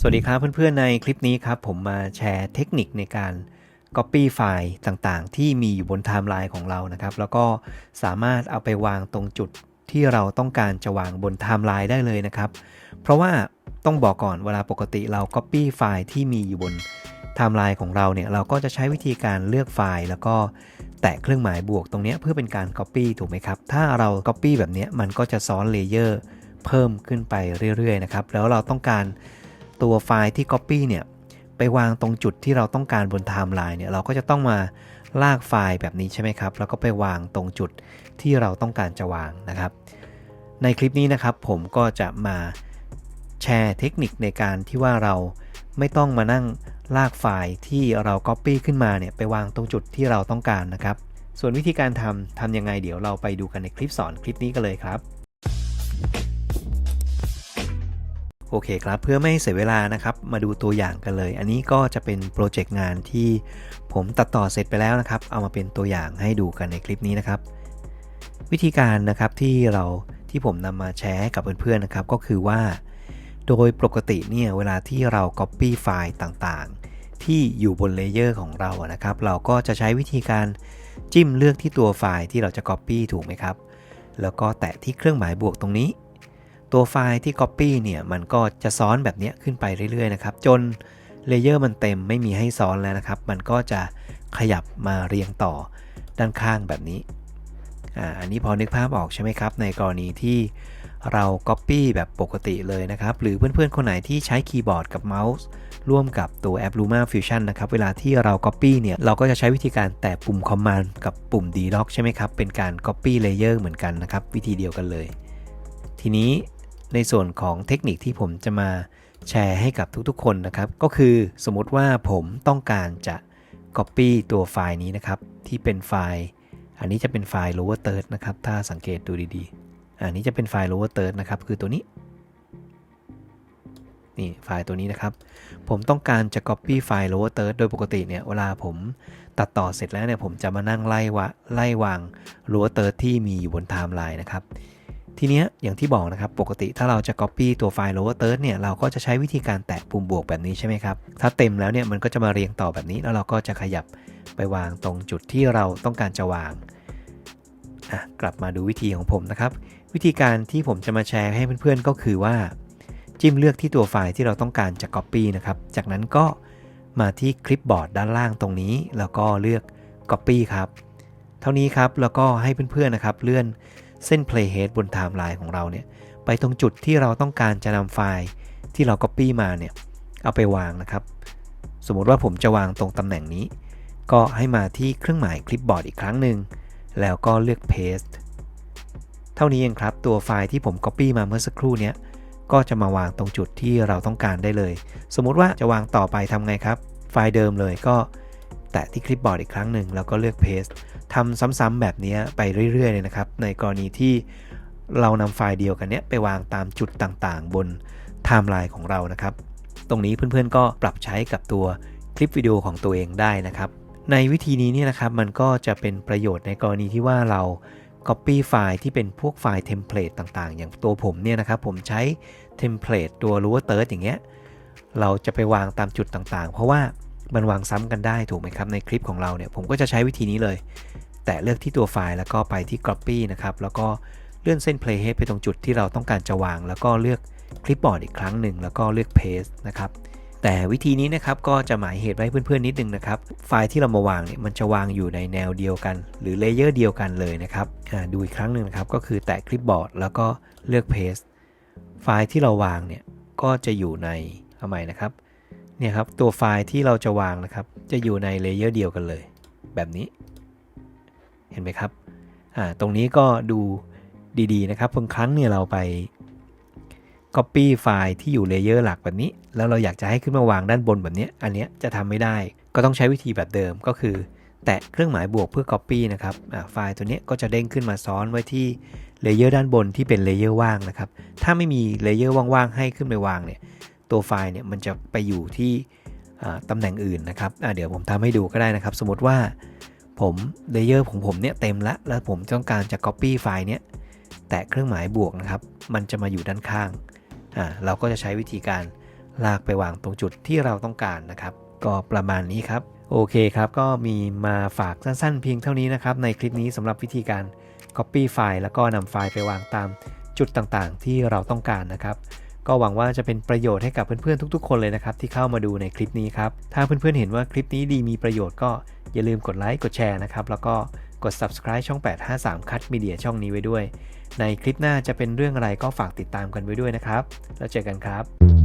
สวัสดีครับเพื่อนๆในคลิปนี้ครับ ผมมาแชร์เทคนิคในการ Copy ไฟล์ต่างๆ ที่มีอยู่บนไทม์ไลน์ของเรานะครับ แล้วก็สามารถเอาไปวางตรงจุดที่เราต้องการจะวางบนไทม์ไลน์ได้เลยนะครับ เพราะว่าต้องบอกก่อนเวลาปกติเรา Copy ไฟล์ที่มีอยู่บนไทม์ไลน์ของเราเนี่ยเราก็จะใช้วิธีการเลือกไฟล์ แล้วก็แตะเครื่องหมายบวกตรงนี้เพื่อเป็นการ Copy ถูกไหมครับ ถ้าเรา Copy แบบนี้มันก็จะซ้อนเลเยอร์เพิ่มขึ้นไปเรื่อยๆนะครับแล้วเราต้องการ ตัวไฟล์ที่ Copy เนี่ยไปวางตรงจุดที่เราต้องการบนไทม์ไลน์เนี่ยเราก็จะต้องมาลากไฟล์แบบนี้ใช่ไหมครับ แล้วก็ไปวางตรงจุดที่เราต้องการจะวางนะครับ ในคลิปนี้นะครับผมก็จะมาแชร์เทคนิคในการที่ว่าเราไม่ต้องมานั่งลากไฟล์ที่เรา Copy ขึ้นมาเนี่ยไปวางตรงจุดที่เราต้องการนะครับ ส่วนวิธีการทำทำยังไงเดี๋ยวเราไปดูกันในคลิปสอนคลิปนี้กันเลยครับ โอเคครับเพื่อไม่ให้เสียเวลานะครับ มาดูตัวอย่างกันเลย อันนี้ก็จะเป็นโปรเจกต์งานที่ผมตัดต่อเสร็จไปแล้วนะครับ เอามาเป็นตัวอย่างให้ดูกันในคลิปนี้นะครับ วิธีการนะครับที่เราที่ผมนำมาแชร์กับเพื่อนๆนะครับ ก็คือว่า โดยปกติเนี่ยเวลาที่เรา Copy ไฟล์ต่างๆ ที่อยู่บนเลเยอร์ของเราอะนะครับ เราก็จะใช้วิธีการจิ้มเลือกที่ตัวไฟล์ที่เราจะ Copy ถูกไหมครับ แล้วก็แตะที่เครื่องหมายบวกตรงนี้ ตัวไฟล์ที่ Copy เนี่ยมันก็จะซ้อนแบบนี้ขึ้นไปเรื่อยๆนะครับ จนเลเยอร์มันเต็มไม่มีให้ซ้อนแล้วนะครับ มันก็จะขยับมาเรียงต่อด้านข้างแบบนี้อ่าอันนี้พอนึกภาพออกใช่ไหมครับ ในกรณีที่เรา Copy แบบปกติเลยนะครับ หรือเพื่อนๆ คนไหนที่ใช้คีย์บอร์ดกับเมาส์ร่วมกับตัวแอป Luma Fusion นะครับ เวลาที่เรา Copy เนี่ย เราก็จะใช้วิธีการแตะปุ่ม Command กับปุ่ม D-Lock ใช่ไหมครับ เป็นการ Copy Layer เหมือนกันนะครับ วิธีเดียวกันเลย ทีนี้ ในส่วนของเทคนิคที่ผมจะมาแชร์ให้กับทุกๆคนนะครับ ก็คือสมมติว่าผมต้องการจะ Copy ตัวไฟล์นี้นะครับ ที่เป็นไฟล์ อันนี้จะเป็นไฟล์ lower third นะครับ ถ้าสังเกตดูดีๆ อันนี้จะเป็นไฟล์ lower third นะครับ คือตัวนี้ นี่ไฟล์ตัวนี้นะครับ ผมต้องการจะ copy ไฟล์ lower third โดยปกติเนี่ย เวลาผมตัดต่อเสร็จแล้วเนี่ย ผมจะมานั่งไล่วะไล่วาง lower third ที่มีอยู่บนไทม์ไลน์นะครับ ทีเนี้ยอย่างที่บอกนะครับ ปกติถ้าเราจะ copy ตัวไฟล์ lower third เนี่ยเราก็จะใช้วิธีการแตะปุ่มบวกแบบนี้ใช่ไหมครับ ถ้าเต็มแล้วเนี่ยมันก็จะมาเรียงต่อแบบนี้ แล้วเราก็จะขยับไปวางตรงจุดที่เราต้องการจะวางกลับมาดูวิธีของผมนะครับ วิธีการที่ผมจะมาแชร์ให้เพื่อนๆก็คือว่า จิ้มเลือกที่ตัวไฟล์ที่เราต้องการจะ Copy นะครับ จากนั้นก็มาที่คลิปบอร์ดด้านล่างตรงนี้ แล้วก็เลือก Copy ครับ เท่านี้ครับแล้วก็ให้เพื่อนๆนะครับเลื่อน เส้น playhead บนไทม์ไลน์ของเราเนี่ยไปตรงจุดที่เราต้องการจะนำไฟล์ที่เรา Copy มาเนี่ยเอาไปวางนะครับ สมมติว่าผมจะวางตรงตำแหน่งนี้ ก็ให้มาที่เครื่องหมายคลิปบอร์ดอีกครั้งหนึ่งแล้วก็เลือก paste เท่านี้เองครับ ตัวไฟล์ที่ผม Copy มาเมื่อสักครู่เนี้ยก็จะมาวางตรงจุดที่เราต้องการได้เลย สมมุติว่าจะวางต่อไปทำไงครับ ไฟล์เดิมเลยก็ แตะที่คลิปบอร์ดอีกครั้งหนึ่งแล้วก็เลือก paste ทำซ้ำๆแบบนี้ไปเรื่อยๆเลยนะครับ ในกรณีที่เรานำไฟล์เดียวกันเนี้ยไปวางตามจุดต่างๆ บนไทม์ไลน์ของเรานะครับ ตรงนี้เพื่อนๆก็ปรับใช้กับตัวคลิปวิดีโอของตัวเองได้นะครับ ในวิธีนี้เนี่ยนะครับมันก็จะเป็นประโยชน์ในกรณีที่ว่าเรา Copy ไฟล์ที่เป็นพวกไฟล์เทมเพลตต่างๆ อย่างตัวผมเนี่ยนะครับผมใช้เทมเพลตตัว lower third อย่างเงี้ยเราจะไปวางตามจุดต่างๆ เพราะว่า มันวางซ้ำกันได้ถูกไหมครับ ในคลิปของเราเนี่ยผมก็จะใช้วิธีนี้เลย แต่เลือกที่ตัวไฟล์แล้วก็ไปที่ copy นะครับ แล้วก็เลื่อนเส้น playhead ไปตรงจุดที่เราต้องการจะวาง แล้วก็เลือกคลิปบอร์ดอีกครั้งหนึ่งแล้วก็เลือก paste นะครับแต่วิธีนี้นะครับก็จะหมายเหตุไว้เพื่อนๆนิดนึงนะครับ ไฟล์ที่เรามาวางเนี่ยมันจะวางอยู่ในแนวเดียวกัน หรือเลเยอร์เดียวกันเลยนะครับดูอีกครั้งหนึ่งนะครับก็คือแตะคลิปบอร์ดแล้วก็เลือก paste ไฟล์ที่เราวางเนี่ยก็จะอยู่ในเอาใหม่นะครับ เนี่ยครับตัวไฟล์ที่เราจะวางนะครับ จะอยู่ในเลเยอร์เดียวกันเลย แบบนี้ เห็นไหมครับอ่าตรงนี้ก็ดูดีๆนะครับบางครั้งเนี่ยเราไป Copy ไฟล์ที่อยู่เลเยอร์หลักแบบนี้ แล้วเราอยากจะให้ขึ้นมาวางด้านบนแบบนี้ อันนี้จะทำไม่ได้ ก็ต้องใช้วิธีแบบเดิมก็คือ แตะเครื่องหมายบวกเพื่อ Copy นะครับไฟล์ตัวนี้ก็จะเด้งขึ้นมาซ้อนไว้ที่เลเยอร์ด้านบนที่เป็นเลเยอร์ว่างนะครับ ถ้าไม่มีเลเยอร์ว่างๆให้ขึ้นไปวางเนี่ย ตัวไฟล์เนี่ยมันจะไปอยู่ที่ตำแหน่งอื่นนะครับเดี๋ยวผมทำให้ดูก็ได้นะครับ สมมติว่าผมเลเยอร์ของผมเนี่ยเต็มละแล้วผมต้องการจะ Copy ไฟล์เนี้ยแตะเครื่องหมายบวกนะครับ มันจะมาอยู่ด้านข้างเราก็จะใช้วิธีการลากไปวางตรงจุดที่เราต้องการนะครับ ก็ประมาณนี้ครับ โอเคครับ ก็มีมาฝากสั้นๆ เพียงเท่านี้นะครับ ในคลิปนี้สำหรับวิธีการ Copy ไฟล์แล้วก็นำไฟล์ไปวางตามจุดต่างๆ ที่เราต้องการนะครับ ก็หวังว่าจะเป็นประโยชน์ให้กับเพื่อนๆทุก ๆ คนเลยนะครับที่เข้ามาดูในคลิปนี้ครับ ถ้าเพื่อนๆเห็นว่าคลิปนี้ดีมีประโยชน์ก็อย่าลืมกดไลค์กดแชร์นะครับแล้วก็กด subscribe ช่อง 853คัดมีเดียช่องนี้ไว้ด้วย ในคลิปหน้าจะเป็นเรื่องอะไรก็ฝากติดตามกันไว้ด้วยนะครับ แล้วเจอกันครับ